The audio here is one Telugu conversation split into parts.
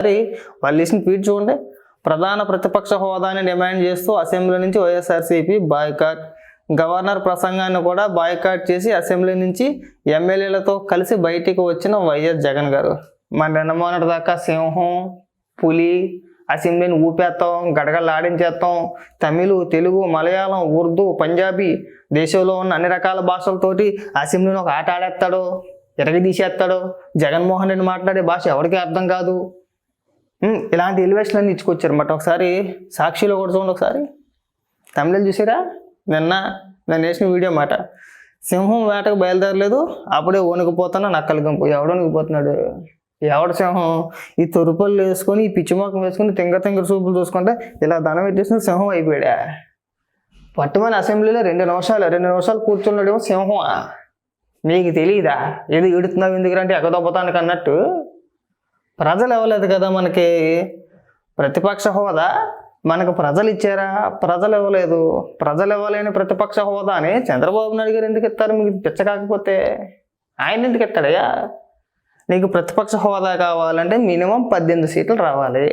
మరి వాళ్ళు ఇచ్చిన ట్వీట్ చూడండి. ప్రధాన ప్రతిపక్ష హోదాని డిమాండ్ చేస్తూ అసెంబ్లీ నుంచి వైఎస్ఆర్సీపీ బాయ్కాట్. గవర్నర్ ప్రసంగాన్ని కూడా బాయ్కాట్ చేసి అసెంబ్లీ నుంచి ఎమ్మెల్యేలతో కలిసి బయటికి వచ్చిన వైఎస్ జగన్ గారు. మన నిన్న మొన్నటి దాకా సింహం పులి అసెంబ్లీని ఊపేస్తాం గడగలాడించేస్తాం తమిళ్ తెలుగు మలయాళం ఉర్దూ పంజాబీ దేశంలో ఉన్న అన్ని రకాల భాషలతోటి అసెంబ్లీని ఒక ఆట ఆడేస్తాడు ఎరగదీసేస్తాడు. జగన్మోహన్ రెడ్డి మాట్లాడే భాష ఎవరికి అర్థం కాదు. ఇలాంటి ఎలివేషన్ అన్ని ఇచ్చుకొచ్చారు అన్నమాట ఒకసారి సాక్షిలో కూడా చూడండి ఒకసారి. తమిళలు చూసారా? నిన్న నేను వేసిన వీడియో మాట సింహం వేటకు బయలుదేరలేదు అప్పుడే వణికిపోతున్నా నక్కలు గంపు. ఎవడు వణికిపోతున్నాడు? ఎవడ సింహం? ఈ తొరుపళ్ళు వేసుకొని ఈ పిచ్చిమోకం వేసుకొని తింగ తింగర చూపులు చూసుకుంటే ఇలా దండం పెట్టేసిన సింహం అయిపోయాడా? పట్టుమని అసెంబ్లీలో రెండు నిమిషాలు రెండు నిమిషాలు కూర్చున్నాడేమో సింహం మీకు తెలియదా ఏదో ఈడుతున్నావు ఎందుకంటే ఎగదొబ్బతానికి అన్నట్టు. ప్రజలు ఇవ్వలేదు కదా మనకి? ప్రతిపక్ష హోదా మనకు ప్రజలు ఇచ్చారా ప్రజలు ఇవ్వలేదు ప్రజలు ఇవ్వలేని ప్రతిపక్ష హోదాని చంద్రబాబు నాయుడు గారు ఎందుకు ఇస్తారు మీకు పిచ్చ కాకపోతే ఆయన ఎందుకు ఇస్తాడయ్యా నీకు ప్రతిపక్ష హోదా కావాలంటే మినిమం పద్దెనిమిది సీట్లు రావాలి.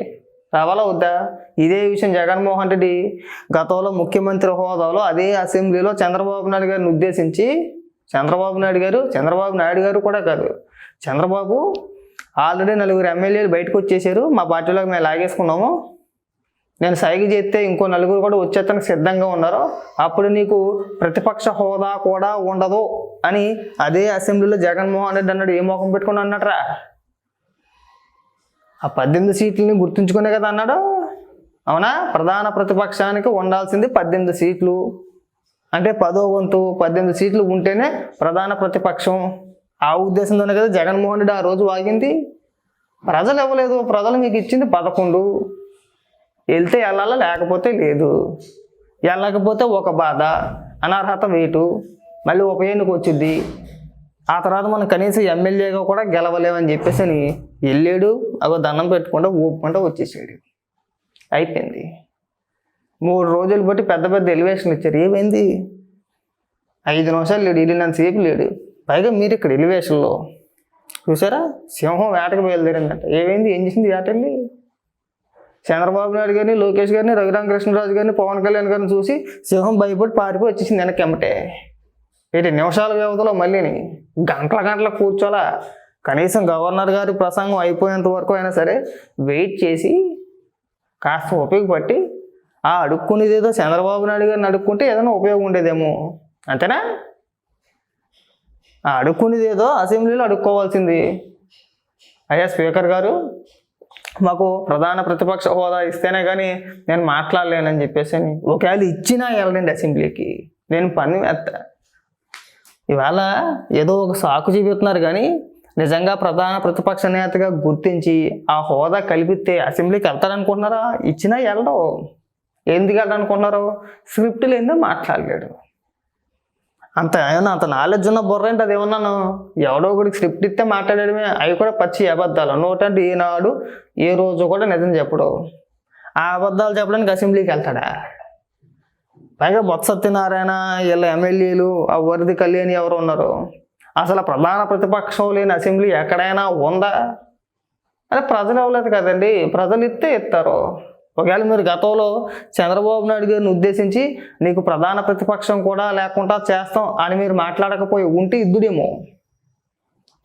రావాలా వద్దా? ఇదే విషయం జగన్మోహన్ రెడ్డి గతంలో ముఖ్యమంత్రి హోదాలో అదే అసెంబ్లీలో చంద్రబాబు నాయుడు గారిని ఉద్దేశించి చంద్రబాబు నాయుడు గారు చంద్రబాబు నాయుడు గారు కూడా కాదు చంద్రబాబు ఆల్రెడీ నలుగురు ఎమ్మెల్యేలు బయటకు వచ్చేసారు. మా పార్టీలోకి మేము లాగేసుకున్నాము. నేను సైగ చేస్తే ఇంకో నలుగురు కూడా వచ్చేతనికి సిద్ధంగా ఉన్నారు. అప్పుడు నీకు ప్రతిపక్ష హోదా కూడా ఉండదు అని అదే అసెంబ్లీలో జగన్మోహన్ రెడ్డి అన్నాడు. ఏ మోకం పెట్టుకుని అన్నట్రా? ఆ పద్దెనిమిది సీట్లని గుర్తుంచుకునే కదా అన్నాడు. అవునా? ప్రధాన ప్రతిపక్షానికి ఉండాల్సింది పద్దెనిమిది సీట్లు. అంటే పదో వంతు పద్దెనిమిది సీట్లు ఉంటేనే ప్రధాన ప్రతిపక్షం ఆ ఉద్దేశంతోనే కదా జగన్మోహన్ రెడ్డి ఆ రోజు వాగింది. ప్రజలు ఇవ్వలేదు ప్రజలు మీకు ఇచ్చింది పదకొండు. వెళ్తే వెళ్ళాలా? లేకపోతే లేదు. వెళ్ళకపోతే ఒక బాధ. అనర్హత వేటు. మళ్ళీ ఉప ఎన్నిక వచ్చింది ఆ తర్వాత మనం కనీసం ఎమ్మెల్యేగా కూడా గెలవలేమని చెప్పేసి అని వెళ్ళాడు. అగో దండం పెట్టుకుంటా ఊపుకుంటూ వచ్చేసాడు. అయిపోయింది. మూడు రోజులు బట్టి పెద్ద పెద్ద ఎలివేషన్ ఇచ్చారు. ఏమైంది? ఐదు నిమిషాలు లేడు. వెళ్ళినంతసేపు లేడు. పైగా మీరు ఇక్కడ ఎలివేషన్లో చూసారా? సింహం వేటకు బయలుదేరిందంట. ఏమైంది? ఏం చేసింది వేట వెళ్ళి చంద్రబాబు నాయుడు గారిని లోకేష్ గారిని రఘురామకృష్ణరాజు గారిని పవన్ కళ్యాణ్ గారిని చూసి సింహం భయపడి పారిపోయి వచ్చేసింది వెనక్కి ఎమ్మటే. ఏంటి నిమిషాల వ్యవధిలో మళ్ళీని గంటల గంటల కూర్చోలా కనీసం గవర్నర్ గారి ప్రసంగం అయిపోయేంత వరకు అయినా సరే వెయిట్ చేసి కాస్త ఉపయోగపట్టి ఆ అడుక్కునేదేదో చంద్రబాబు నాయుడు గారిని అడుక్కుంటే ఏదైనా ఉపయోగం ఉండేదేమో. అంతేనా? అడుక్కునేది ఏదో అసెంబ్లీలో అడుక్కోవాల్సింది. అయ్యా స్పీకర్ గారు మాకు ప్రధాన ప్రతిపక్ష హోదా ఇస్తేనే కానీ నేను మాట్లాడలేనని చెప్పేసి అని ఒకవేళ ఇచ్చినా వెళ్ళండి అసెంబ్లీకి. నేను పని వేస్తా ఇవాళ ఏదో ఒక సాకు చూపిస్తున్నారు కానీ నిజంగా ప్రధాన ప్రతిపక్ష నేతగా గుర్తించి ఆ హోదా కల్పిస్తే అసెంబ్లీకి వెళ్తారనుకుంటున్నారా? ఇచ్చినా వెళ్ళడం ఎందుకు వెళ్ళాలనుకుంటున్నారు స్క్రిప్ట్ లేదో మాట్లాడలేడు. అంత ఏమన్నా అంత నాలెడ్జ్ ఉన్న బుర్ర ఏంటి అది ఏమన్నాను ఎవడో ఒకటి స్క్రిప్ట్ ఇస్తే మాట్లాడడమే అవి కూడా పచ్చి అబద్ధాలు. నోటంటే ఈనాడు ఏ రోజు కూడా నిజం చెప్పడు. ఆ అబద్ధాలు చెప్పడానికి అసెంబ్లీకి వెళ్తాడా? పైగా బొత్స సత్యనారాయణ వీళ్ళ ఎమ్మెల్యేలు ఆ వరది కళ్యాణి ఎవరు ఉన్నారు? అసలు ప్రధాన ప్రతిపక్షం లేని అసెంబ్లీ ఎక్కడైనా ఉందా? అదే ప్రజలు అవ్వలేదు కదండి. ప్రజలు ఇస్తే ఇస్తారు ఒకవేళ మీరు గతంలో చంద్రబాబు నాయుడు గారిని ఉద్దేశించి నీకు ప్రధాన ప్రతిపక్షం కూడా లేకుండా చేస్తాం అని మీరు మాట్లాడకపోయి ఉంటే ఇద్దుడేమో.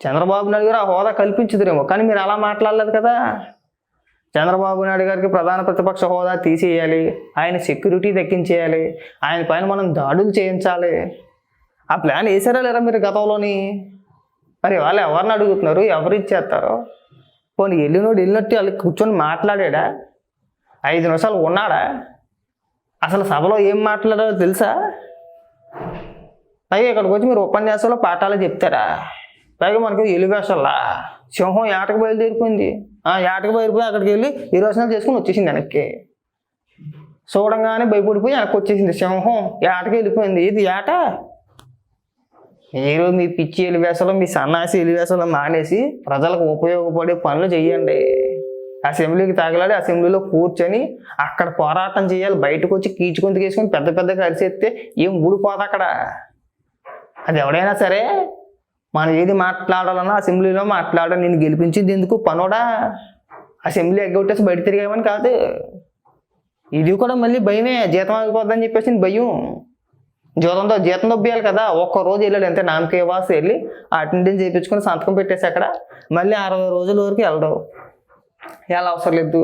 చంద్రబాబు నాయుడు గారు ఆ హోదా కల్పించుదురేమో. కానీ మీరు అలా మాట్లాడలేదు కదా. చంద్రబాబు నాయుడు గారికి ప్రధాన ప్రతిపక్ష హోదా తీసేయాలి. ఆయన సెక్యూరిటీ దక్కించేయాలి. ఆయన పైన మనం దాడులు చేయించాలి. ఆ ప్లాన్ వేసారా లేరా మీరు గతంలోని? మరి వాళ్ళు ఎవరిని అడుగుతున్నారు? ఎవరు ఇచ్చేస్తారు? పోనీ వెళ్ళినోడు వెళ్ళినట్టు వాళ్ళు కూర్చొని మాట్లాడా ఐదు నిమిషాలు ఉన్నాడా? అసలు సభలో ఏం మాట్లాడారో తెలుసా? పైగా ఇక్కడికి వచ్చి మీరు ఉపన్యాసంలో పాఠాలు చెప్తారా? పైగా మనకి ఎలివేషన్లా సింహం ఏటకు బయలుదేరిపోయింది? ఆ ఏటకు బయలుపోయి అక్కడికి వెళ్ళి ఇరువసనాలు చేసుకుని వచ్చేసింది వెనక్కి. చూడంగానే భయపడిపోయి వెనక్కి వచ్చేసింది సింహం. ఏటకి వెళ్ళిపోయింది? ఇది ఏట? మీరు మీ పిచ్చి ఎలివేసలు మీ సన్నాసి ఎలివేసలు మానేసి ప్రజలకు ఉపయోగపడే పనులు చెయ్యండి. అసెంబ్లీకి తగలాడి అసెంబ్లీలో కూర్చొని అక్కడ పోరాటం చేయాలి. బయటకు వచ్చి కీచుకొని తీసుకొని పెద్ద పెద్దగా అరిసేస్తే ఏం ఊడిపోదు అక్కడ. అది ఎవడైనా సరే మనం ఏది మాట్లాడాలన్నా అసెంబ్లీలో మాట్లాడ నేను గెలిపించింది ఎందుకు? పనోడా? అసెంబ్లీ ఎగ్గొట్టేసి బయట తిరిగామని కాదు. ఇది కూడా మళ్ళీ భయమే. జీతం ఆగిపోద్దని చెప్పేసి భయం. జీతంతో జీతం దొబ్బేయాలి కదా. ఒక్క రోజు వెళ్ళాడు అంతే. నామకే వాసి వెళ్ళి అటెండెన్స్ చేయించుకొని సంతకం పెట్టేసి అక్కడ మళ్ళీ అరవై రోజుల వరకు వెళ్ళడం. ఎలా అవసరం లేదు.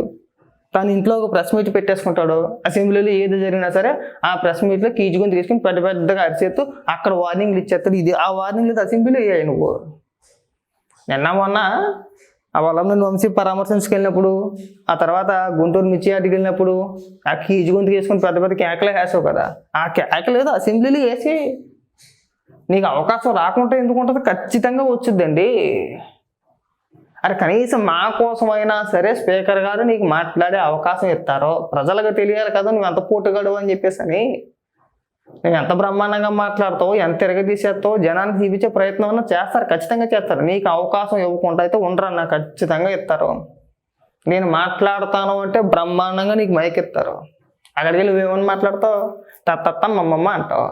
తను ఇంట్లో ఒక ప్రెస్ మీట్ పెట్టేసుకుంటాడు. అసెంబ్లీలో ఏది జరిగినా సరే ఆ ప్రెస్ మీట్లో కీచుకొని తీసుకుని పెద్ద పెద్దగా అరిచేస్తూ అక్కడ వార్నింగ్లు ఇచ్చేస్తాడు ఇది ఆ వార్నింగ్లు అసెంబ్లీలో అయ్యాయి నువ్వు. నిన్న మొన్న ఆ వల్లంని వంశీ పరామర్శించుకు వెళ్ళినప్పుడు ఆ తర్వాత గుంటూరు మిర్చి ఆటికి వెళ్ళినప్పుడు ఆ కీజు గొంతు వేసుకొని పెద్ద పెద్ద కేకలే వేసావు కదా. ఆ కేకలు ఏదో అసెంబ్లీలో వేసి నీకు అవకాశం రాకుండా ఎందుకు ఉంటుంది? ఖచ్చితంగా వచ్చిందండి అరే కనీసం మా కోసమైనా సరే స్పీకర్ గారు నీకు మాట్లాడే అవకాశం ఇస్తారో. ప్రజలకు తెలియాలి కదా నువ్వు ఎంత పోటుగడు అని చెప్పేసి అని. నువ్వు ఎంత బ్రహ్మాండంగా మాట్లాడతావు ఎంత తిరగదీసేస్తావు జనానికి చూపించే ప్రయత్నం అన్నా చేస్తారు ఖచ్చితంగా చేస్తారు. నీకు అవకాశం ఇవ్వకుండా అయితే ఉండరన్న ఖచ్చితంగా ఇస్తారు. నేను మాట్లాడతాను అంటే బ్రహ్మాండంగా నీకు మైక్ ఇస్తారు. అక్కడికి వెళ్ళి నువ్వేమని మాట్లాడతావు? తత్త మమ్మమ్మ అంటావు.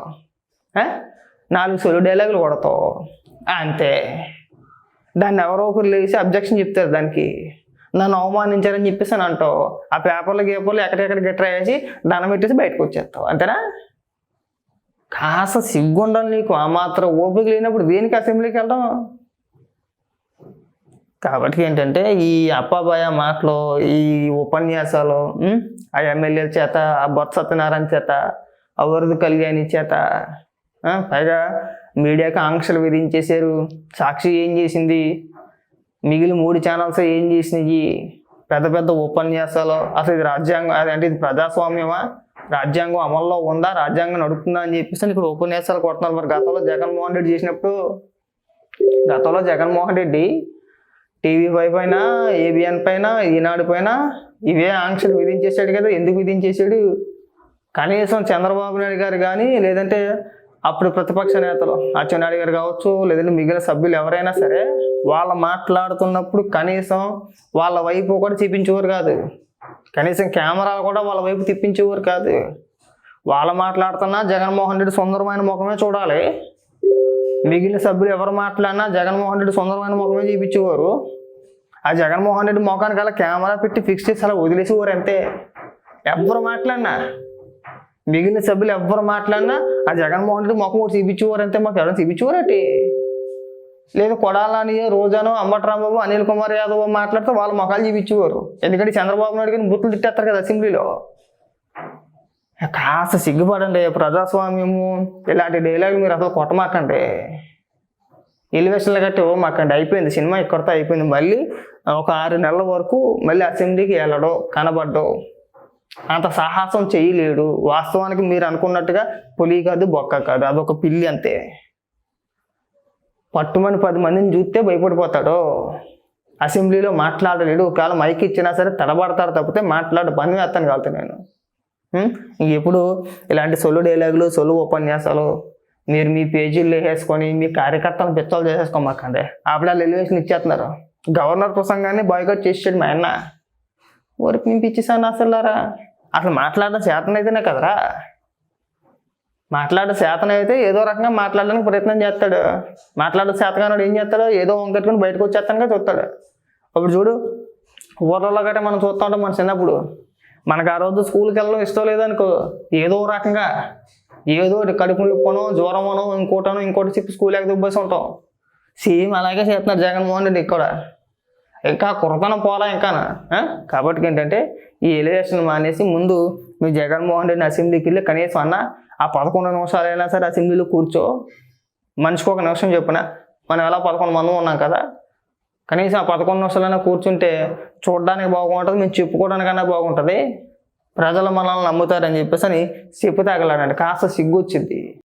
నాలుగు సొలు డైలాగులు కొడతావు. అంతే. దాన్ని ఎవరో ఒకరు లేచి అబ్జెక్షన్ చెప్తారు దానికి. నన్ను అవమానించారని చెప్పేసి అని అంటావు. ఆ పేపర్లు గేపర్లు ఎక్కడెక్కడ గట్రా వేసి దండం పెట్టేసి బయటకు వచ్చేస్తావు. అంతేనా? కాస్త సిగ్గుండాలి నీకు. ఆ మాత్రం ఓపిక లేనప్పుడు దేనికి అసెంబ్లీకి వెళ్ళడం కాబట్టి ఏంటంటే ఈ అప్పాబాయ మాటలు ఈ ఉపన్యాసాలు ఆ ఎమ్మెల్యేల చేత ఆ బొత్స సత్యనారాయణ చేత ఆ వరద కళ్యాణి చేత పైగా మీడియాకి ఆంక్షలు విధించేశారు. సాక్షి ఏం చేసింది? మిగిలిన మూడు ఛానల్స్ ఏం చేసినాయి? పెద్ద పెద్ద ఉపన్యాసాలు. అసలు ఇది రాజ్యాంగం అంటే ఇది ప్రజాస్వామ్యమా? రాజ్యాంగం అమల్లో ఉందా? రాజ్యాంగం నడుపుతుందా అని చెప్పేసి ఇక్కడ ఉపన్యాసాలు కొడుతున్నారు. మరి గతంలో జగన్మోహన్ రెడ్డి చేసినప్పుడు గతంలో జగన్మోహన్ రెడ్డి టీవీ ఫైవ్ పైన ఏబిఎన్ పైన ఈనాడు పైన ఇవే ఆంక్షలు విధించేశాడు కదా. ఎందుకు విధించేశాడు? కనీసం చంద్రబాబు నాయుడు గారు కానీ లేదంటే అప్పుడు ప్రతిపక్ష నేతలు అచ్చెన్నాయుడు గారు కావచ్చు లేదంటే మిగిలిన సభ్యులు ఎవరైనా సరే వాళ్ళు మాట్లాడుతున్నప్పుడు కనీసం వాళ్ళ వైపు కూడా చూపించేవారు కాదు. కనీసం కెమెరాలు కూడా వాళ్ళ వైపు తిప్పించేవారు కాదు. వాళ్ళు మాట్లాడుతున్నా జగన్మోహన్ రెడ్డి సుందరమైన ముఖమే చూడాలి. మిగిలిన సభ్యులు ఎవరు మాట్లాడినా జగన్మోహన్ రెడ్డి సుందరమైన ముఖమే చూపించేవారు. ఆ జగన్మోహన్ రెడ్డి ముఖానికి అలా కెమెరా పెట్టి ఫిక్స్ చేసి అలా వదిలేసేవారు అంతే. ఎవ్వరు మాట్లాడినా. మిగిలిన సభ్యులు ఎవ్వరు మాట్లాడినా ఆ జగన్మోహన్ రెడ్డి ముఖం ఒకటి చూపించేవారు అంటే మాకు ఎవరైనా చూపించేవారటి? లేదు కొడాలని రోజాను అంబటరాంబాబు అనిల్ కుమార్ యాదవ్ మాట్లాడితే వాళ్ళ ముఖాలు చూపించేవారు. ఎందుకంటే చంద్రబాబు నాయుడు గారిని బుట్లు తిట్టేస్తారు కదా అసెంబ్లీలో. కాస్త సిగ్గుపడండి ప్రజాస్వామ్యము ఇలాంటి డైలాగ్ మీరు అసలు కొట్టమాకండి. ఎలివేషన్లు గట్టి మాకండి అయిపోయింది సినిమా ఇక్కడితో అయిపోయింది. మళ్ళీ ఒక ఆరు నెలల వరకు మళ్ళీ అసెంబ్లీకి వెళ్ళడం కనబడ్డం. అంత సాహసం చేయలేడు. వాస్తవానికి మీరు అనుకున్నట్టుగా పులి కాదు బొక్క కాదు. అదొక పిల్లి అంతే. పట్టుమని పది మందిని చూస్తే భయపడిపోతాడు. అసెంబ్లీలో మాట్లాడలేడు. ఒకవేళ మైక్ ఇచ్చినా సరే తడబడతాడు తప్పితే మాట్లాడు. పని వేస్తాను కాదు నేను. ఎప్పుడు ఇలాంటి సొల్లు డైలాగులు సొల్లు ఉపన్యాసాలు మీరు మీ పేజీలు వేసేసుకొని మీ కార్యకర్తలను పిచ్చలు చేసేసుకోమాకండి. ఆపడాలు ఎలివేషన్ ఇచ్చేస్తున్నారు. గవర్నర్ ప్రసంగాన్ని బాయ్కట్ చేసాడు మా అన్న. ఊరికి నింపించేసాను అసలురా అసలు మాట్లాడడం చేతనైతేనే కదరా. మాట్లాడే చేతనైతే ఏదో రకంగా మాట్లాడడానికి ప్రయత్నం చేస్తాడు. మాట్లాడే చేతగానోడు ఏం చేస్తాడు ఏదో వంకట్టుకుని బయటకు వచ్చేస్తానుగా చూస్తాడు. అప్పుడు చూడు ఊర్లలో గట్రా మనం చూస్తూ ఉంటాం మన చిన్నప్పుడు. మనకు ఆ రోజు స్కూల్కి వెళ్ళడం ఇష్టం లేదనుకో ఏదో రకంగా ఏదో ఒకటి కడుపు నొప్పనో జ్వరమనో ఇంకోటనో ఇంకోటి చెప్పి స్కూల్ ఎక్కడ దుబ్బేసి ఉంటాం. సేమ్ అలాగే చేస్తున్నారు జగన్మోహన్ రెడ్డి ఇక్కడ. ఇంకా కురతనం పోలా ఇంకా కాబట్టి ఏంటంటే ఈ ఎలివేషన్ మానేసి ముందు మీ జగన్మోహన్ రెడ్డి అసెంబ్లీకి వెళ్ళి కనీసం అన్న ఆ పదకొండు నిమిషాలైనా సరే అసెంబ్లీలో కూర్చో. మనిషికి ఒక నిమిషం చెప్పిన మనం ఎలా పదకొండు మంది ఉన్నాం కదా? కనీసం ఆ పదకొండు నిమిషాలైనా కూర్చుంటే చూడడానికి బాగుంటుంది మేము చెప్పుకోవడానికైనా బాగుంటుంది. ప్రజలు మనల్ని నమ్ముతారని చెప్పేసి అని చెప్పు తాగలాడండి కాస్త సిగ్గు వచ్చింది.